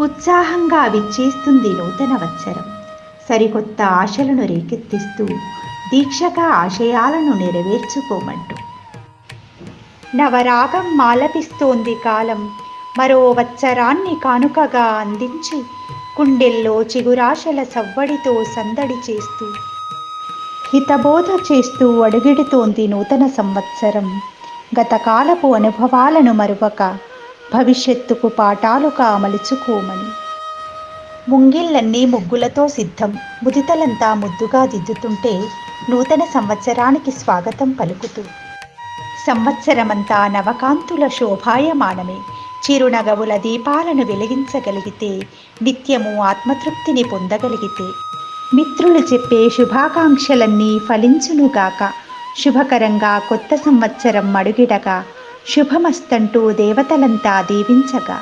ఉత్సాహంగా విచ్చేస్తుంది నూతన వత్సరం. సరికొత్త ఆశలను రేకెత్తిస్తూ దీక్షగా ఆశయాలను నెరవేర్చుకోమంటూ. నవరాగం మాలపిస్తోంది కాలం. మరో వత్సరాన్ని కానుకగా అందించి గుండెల్లో చిగురాశల సవ్వడితో సందడి చేస్తూ హితబోధ చేస్తూ అడుగిడుతోంది నూతన సంవత్సరం. గతకాలపు అనుభవాలను మరువక భవిష్యత్తుకు పాఠాలుగా అమలుచుకోమని ముంగిళ్ళన్నీ ముగ్గులతో సిద్ధం. ముదితలంతా ముద్దుగా దిద్దుతుంటే నూతన సంవత్సరానికి స్వాగతం పలుకుతూ. సంవత్సరమంతా నవకాంతుల శోభాయమానమే. చిరునగవుల దీపాలను వెలిగించగలిగితే నిత్యము ఆత్మతృప్తిని పొందగలిగితే. మిత్రులు చెప్పే శుభాకాంక్షలన్నీ ఫలించునుగాక. శుభకరంగా కొత్త సంవత్సరం మడుగిడగా శుభమస్తంటూ దేవతలంతా దీవించగా.